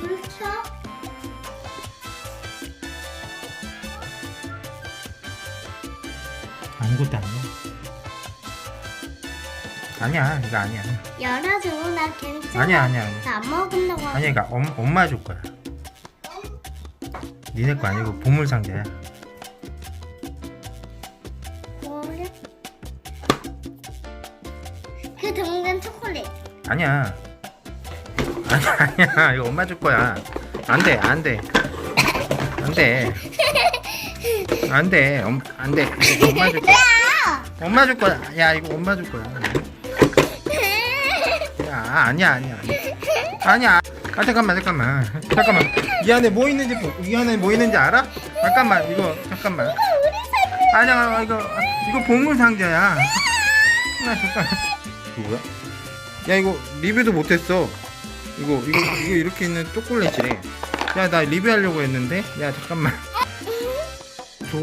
그렇죠? 아무것도 아니야. 아니야, 이거 아니야. 열어줘. 나 괜찮아. 아니야, 아니야, 아니야. 나 먹는다고. 아니야, 이거 엄, 엄마 줄 거야. 니네 거 아니고 보물 상자야. 그 당근 초콜릿. 아니야. 아니야, 아니야. 이거 엄마 줄 거야. 안 돼, 안 돼. 안 돼. 안 돼. 엄, 안 돼. 이거 엄마 줄 거야. 엄마 줄 거야. 야, 이거 엄마 줄 거야. 야, 아니야, 아니야. 아니야. 아, 잠깐만, 잠깐만. 잠깐만. 이 안에 뭐 있는지, 보- 이 안에 뭐 있는지 알아? 잠깐만, 이거, 잠깐만. 아니야, 이거, 이거 보물 상자야. 아, 잠깐. 이거 뭐야? 야, 이거 리뷰도 못했어. 이거, 이거, 이거 이렇게 있는 초콜릿이래. 야, 나 리뷰하려고 했는데? 야, 잠깐만. 줘.